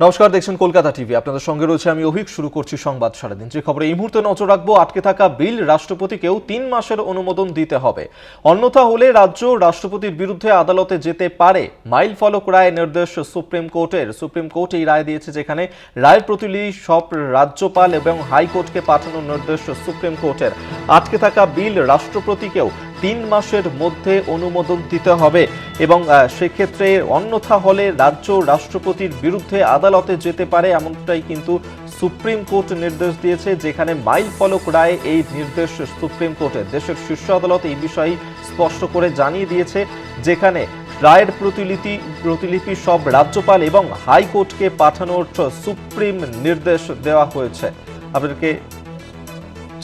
নমস্কার, দেখছেন কলকাতা টিভি। আপনাদের সঙ্গে রয়েছে আমি অভিক, শুরু করছি সংবাদ সারাদিন। যে খবরে এই মুহূর্তে নজর রাখব, আটকে থাকা বিল রাষ্ট্রপতিকেও তিন মাসের অনুমোদন দিতে হবে। অন্যথা হলে রাজ্য রাষ্ট্রপতির বিরুদ্ধে আদালতে যেতে পারে। মাইল ফলক রায় নির্দেশ সুপ্রিম কোর্টের। সুপ্রিম কোর্ট এই রায় দিয়েছে যেখানে রায়ের প্রতিলি সব রাজ্যপাল এবং হাইকোর্টকে পাঠানোর নির্দেশ সুপ্রিম কোর্টের। আটকে থাকা বিল রাষ্ট্রপতিকেও তিন মাসের মধ্যে অনুমোদন দিতে হবে এবং সেক্ষেত্রে অন্যথা হলে রাজ্য রাষ্ট্রপতির বিরুদ্ধে আদালতে যেতে পারে এমনটাই কিন্তু সুপ্রিম কোর্ট নির্দেশ দিয়েছে, যেখানে মাইল ফলক রায় এই নির্দেশ সুপ্রিম কোর্টের দেশের শীর্ষ আদালত এই বিষয়ে স্পষ্ট করে জানিয়ে দিয়েছে, যেখানে রায়ের প্রতিলিপি প্রতিলিপি সব রাজ্যপাল এবং হাইকোর্টকে পাঠানোর সুপ্রিম নির্দেশ দেওয়া হয়েছে। আপনাদেরকে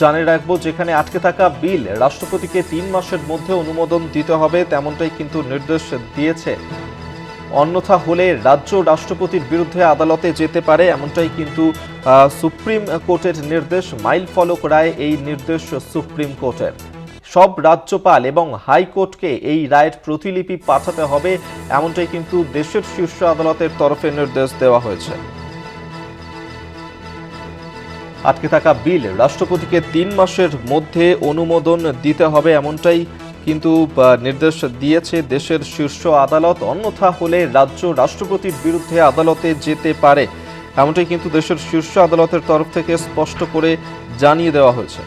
জানিয়ে রাখব, যেখানে আটকে থাকা বিল রাষ্ট্রপতিকে তিন মাসের মধ্যে অনুমোদন দিতে হবে, তেমনটাই কিন্তু নির্দেশ দিয়েছে। অন্যথা হলে রাজ্য রাষ্ট্রপতির বিরুদ্ধে আদালতে যেতে পারে, এমনটাই কিন্তু সুপ্রিম কোর্টের নির্দেশ। মাইল ফলক রায় এই নির্দেশ সুপ্রিম কোর্টের। সব রাজ্যপাল এবং হাইকোর্টকে এই রায়ের প্রতিলিপি পাঠাতে হবে, এমনটাই কিন্তু দেশের শীর্ষ আদালতের তরফে নির্দেশ দেওয়া হয়েছে। আটকে থাকা বিল রাষ্ট্রপতিকে তিন মাসের মধ্যে অনুমোদন দিতে হবে এমনটাই কিন্তু নির্দেশ দিয়েছে দেশের শীর্ষ আদালত, অন্যথা হলে রাজ্য রাষ্ট্রপতির বিরুদ্ধে আদালতে যেতে পারে। এমনটাই কিন্তু দেশের শীর্ষ আদালতের তরফ থেকে স্পষ্ট করে জানিয়ে দেওয়া হয়েছে।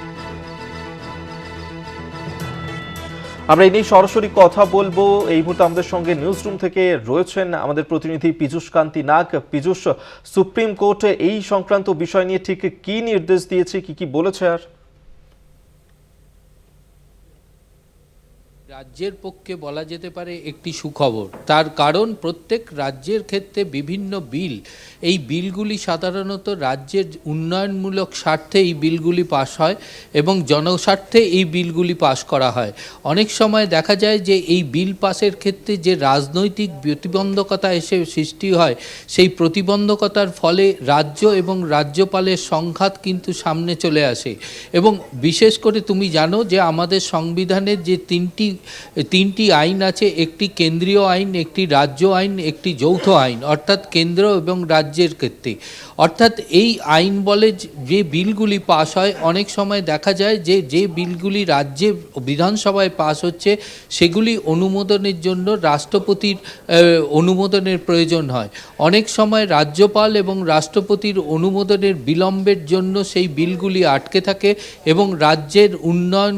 আমরা এই নিয়ে সরাসরি কথা বলব। এই মুহূর্তে আমাদের সঙ্গে নিউজ রুম থেকে রয়েছেন আমাদের প্রতিনিধি পীযুষ কান্তি নাগ। পীযুষ সুপ্রিম কোর্টে এই সংক্রান্ত বিষয় নিয়ে ঠিক কি নির্দেশ দিয়েছে, কি কি বলেছে আর? রাজ্যের পক্ষে বলা যেতে পারে একটি সুখবর। তার কারণ, প্রত্যেক রাজ্যের ক্ষেত্রে বিভিন্ন বিল, এই বিলগুলি সাধারণত রাজ্যের উন্নয়নমূলক স্বার্থে এই বিলগুলি পাশ হয় এবং জনস্বার্থে এই বিলগুলি পাশ করা হয়। অনেক সময় দেখা যায় যে এই বিল পাসের ক্ষেত্রে যে রাজনৈতিক প্রতিবন্ধকতা এসে সৃষ্টি হয়, সেই প্রতিবন্ধকতার ফলে রাজ্য এবং রাজ্যপালের সংঘাত কিন্তু সামনে চলে আসে। এবং বিশেষ করে তুমি জানো যে আমাদের সংবিধানের যে তিনটি তিনটি আইন আছে, একটি কেন্দ্রীয় আইন, একটি রাজ্য আইন, একটি যৌথ আইন, অর্থাৎ কেন্দ্র এবং রাজ্যের ক্ষেত্রে। অর্থাৎ এই আইন বলে যে বিলগুলি পাস হয়, অনেক সময় দেখা যায় যে যে বিলগুলি রাজ্যে বিধানসভায় পাস হচ্ছে, সেগুলি অনুমোদনের জন্য রাষ্ট্রপতির অনুমোদনের প্রয়োজন হয়। অনেক সময় রাজ্যপাল এবং রাষ্ট্রপতির অনুমোদনের বিলম্বের জন্য সেই বিলগুলি আটকে থাকে এবং রাজ্যের উন্নয়ন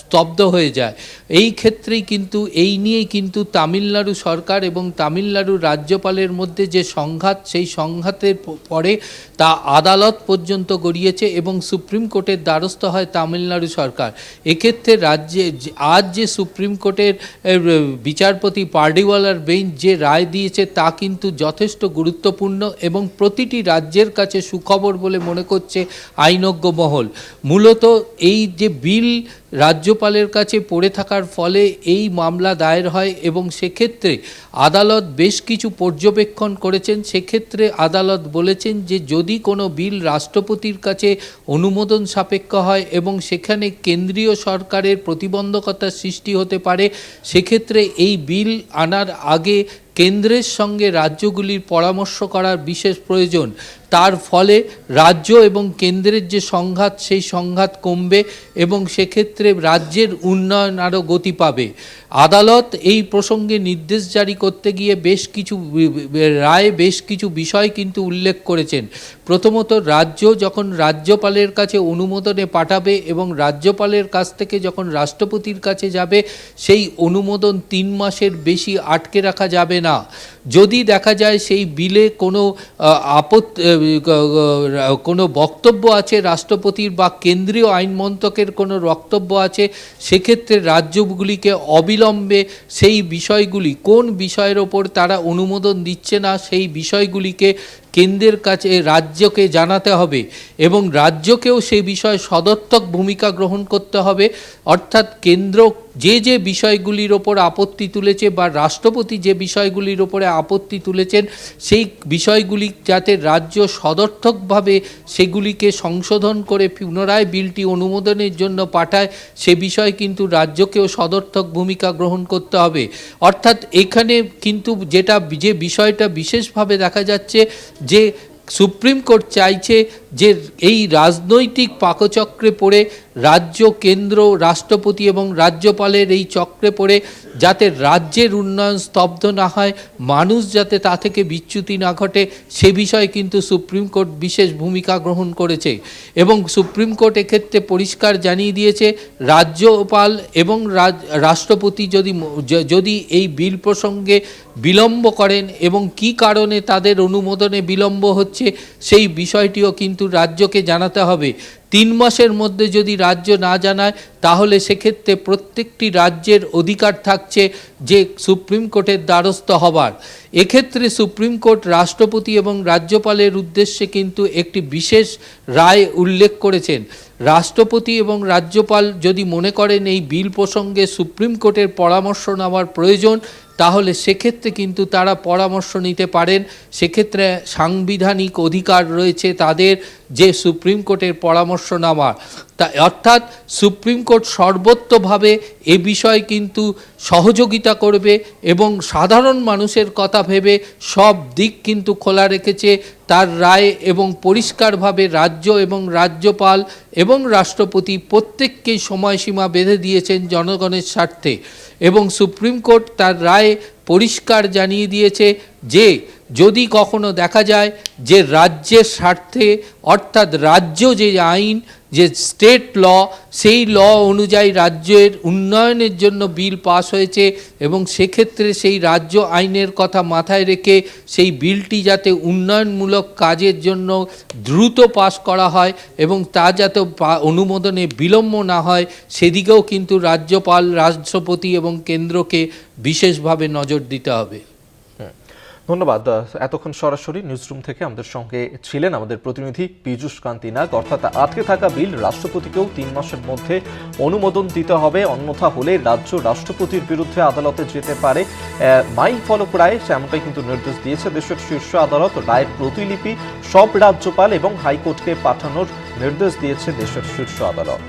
স্তব্ধ হয়ে যায়। এই ক্ষেত্রেই কিন্তু এই নিয়েই কিন্তু তামিলনাড়ু সরকার এবং তামিলনাড়ু রাজ্যপালের মধ্যে যে সংঘাত, সেই সংঘাতের পরে তা আদালত পর্যন্ত গড়িয়েছে এবং সুপ্রিম কোর্টের দ্বারস্থ হয় তামিলনাড়ু সরকার। এক্ষেত্রে রাজ্যে আজ যে সুপ্রিম কোর্টের বিচারপতি পার্ডিওয়ালার বেঞ্চ যে রায় দিয়েছে তা কিন্তু যথেষ্ট গুরুত্বপূর্ণ এবং প্রতিটি রাজ্যের কাছে সুখবর বলে মনে করছে আইনজ্ঞ মহল। মূলত এই যে বিল রাজ্যপালের কাছে পড়ে থাকার ফলে এই মামলা দায়ের হয় এবং সেক্ষেত্রে আদালত বেশ কিছু পর্যবেক্ষণ করেছেন। সেক্ষেত্রে আদালত বলেছেন যে, যদি কোনো বিল রাষ্ট্রপতির কাছে অনুমোদন সাপেক্ষ হয় এবং সেখানে কেন্দ্রীয় সরকারের প্রতিবন্ধকতার সৃষ্টি হতে পারে, সেক্ষেত্রে এই বিল আনার আগে কেন্দ্রের সঙ্গে রাজ্যগুলির পরামর্শ করার বিশেষ প্রয়োজন। তার ফলে রাজ্য এবং কেন্দ্রের যে সংঘাত, সেই সংঘাত কমবে এবং সেক্ষেত্রে রাজ্যের উন্নয়ন আরও গতি পাবে। আদালত এই প্রসঙ্গে নির্দেশ জারি করতে গিয়ে বেশ কিছু রায়ে, বেশ কিছু বিষয় কিন্তু উল্লেখ করেছেন। প্রথমত, রাজ্য যখন রাজ্যপালের কাছে অনুমোদনে পাঠাবে এবং রাজ্যপালের কাছ থেকে যখন রাষ্ট্রপতির কাছে যাবে, সেই অনুমোদন তিন মাসের বেশি আটকে রাখা যাবে না। যদি দেখা যায় সেই বিলে কোনো আপত্তি কোনো বক্তব্য আছে? রাষ্ট্রপতির বা কেন্দ্রীয় আইন মন্ত্রকের কোনো বক্তব্য আছে? সেক্ষেত্রে রাজ্যগুলিকে অবিলম্বে সেই বিষয়গুলি, কোন বিষয়ের ওপর তারা অনুমোদন দিচ্ছে না, সেই বিষয়গুলিকে কেন্দ্রের কাছে রাজ্যকে জানাতে হবে এবং রাজ্যকেও সেই বিষয়ে সদর্থক ভূমিকা গ্রহণ করতে হবে। অর্থাৎ কেন্দ্র যে যে বিষয়গুলির ওপর আপত্তি তুলেছে বা রাষ্ট্রপতি যে বিষয়গুলির ওপরে আপত্তি তুলেছেন, সেই বিষয়গুলি যাতে রাজ্য সদর্থকভাবে সেগুলিকে সংশোধন করে পুনরায় বিলটি অনুমোদনের জন্য পাঠায়, সে বিষয়ে কিন্তু রাজ্যকেও সদর্থক ভূমিকা গ্রহণ করতে হবে। অর্থাৎ এখানে কিন্তু যেটা, যে বিষয়টা বিশেষভাবে দেখা যাচ্ছে যে সুপ্রিম কোর্ট চাইছে যে এই রাজনৈতিক পাকচক্রে পড়ে রাজ্য কেন্দ্র, রাষ্ট্রপতি এবং রাজ্যপালের এই চক্রে পড়ে যাতে রাজ্যের উন্নয়ন স্তব্ধ না হয়, মানুষ যাতে তা থেকে বিচ্যুতি না ঘটে, সে বিষয়ে কিন্তু সুপ্রিম কোর্ট বিশেষ ভূমিকা গ্রহণ করেছে। এবং সুপ্রিম কোর্ট এক্ষেত্রে পরিষ্কার জানিয়ে দিয়েছে, রাজ্যপাল এবং রাষ্ট্রপতি যদি যদি এই বিল প্রসঙ্গে বিলম্ব করেন এবং কি কারণে তাদের অনুমোদনে বিলম্ব হচ্ছে, সেই বিষয়টিও কিন্তু রাজ্যকে জানাতে হবে। তিন মাসের মধ্যে যদি রাজ্য না জানায়, তাহলে সেক্ষেত্রে প্রত্যেকটি রাজ্যের অধিকার থাকছে যে সুপ্রিম কোর্টের দ্বারস্থ হবার। এক্ষেত্রে সুপ্রিম কোর্ট রাষ্ট্রপতি এবং রাজ্যপালের উদ্দেশ্যে কিন্তু একটি বিশেষ রায় উল্লেখ করেছেন। রাষ্ট্রপতি এবং রাজ্যপাল যদি মনে করেন এই বিল প্রসঙ্গে সুপ্রিম কোর্টের পরামর্শ নেওয়ার প্রয়োজন তাহলে সেক্ষেত্রে কিন্তু তারা পরামর্শ নিতে পারেন। সেক্ষেত্রে সাংবিধানিক অধিকার রয়েছে তাদের। যে সুপ্রিম কোর্টের পরামর্শ নেওয়ার তা অর্থাৎ সুপ্রিম কোর্ট সর্বত্রভাবে এ বিষয়ে কিন্তু সহযোগিতা করবে এবং সাধারণ মানুষের কথা ভেবে সব দিক কিন্তু খোলা রেখেছে তার রায় এবং পরিষ্কারভাবে রাজ্য এবং রাজ্যপাল এবং রাষ্ট্রপতি প্রত্যেককেই সময়সীমা বেঁধে দিয়েছেন জনগণের স্বার্থে। এবং সুপ্রিম কোর্ট তার রায়ে পরিষ্কার জানিয়ে দিয়েছে যে যদি কখনো দেখা যায় যে রাজ্যের স্বার্থে, অর্থাৎ রাজ্য যে আইন, যে স্টেট ল, সেই ল অনুযায়ী রাজ্যের উন্নয়নের জন্য বিল পাস হয়েছে এবং সেক্ষেত্রে সেই রাজ্য আইনের কথা মাথায় রেখে সেই বিলটি যাতে উন্নয়নমূলক কাজের জন্য দ্রুত পাস করা হয় এবং তা যাতে অনুমোদনে বিলম্ব না হয়, সেদিকেও কিন্তু রাজ্যপাল, রাষ্ট্রপতি এবং কেন্দ্রকে বিশেষভাবে নজর দিতে হবে। ধন্যবাদ। এতক্ষণ সরাসরি নিউজরুম থেকে আমাদের সঙ্গে ছিলেন আমাদের প্রতিনিধি পীযুষ কান্তি নাগ অর্থাৎ আটকে থাকা বিল রাষ্ট্রপতিকেও তিন মাসের মধ্যে অনুমোদন দিতে হবে। অন্যথা হলে রাজ্য রাষ্ট্রপতির বিরুদ্ধে আদালতে যেতে পারে। মাই ফলক রায় এমনটাই কিন্তু নির্দেশ দিয়েছে। দেশের শীর্ষ আদালত, রায়ের প্রতিলিপি সব রাজ্যপাল এবং হাইকোর্টকে পাঠানোর নির্দেশ দিয়েছে দেশের শীর্ষ আদালত।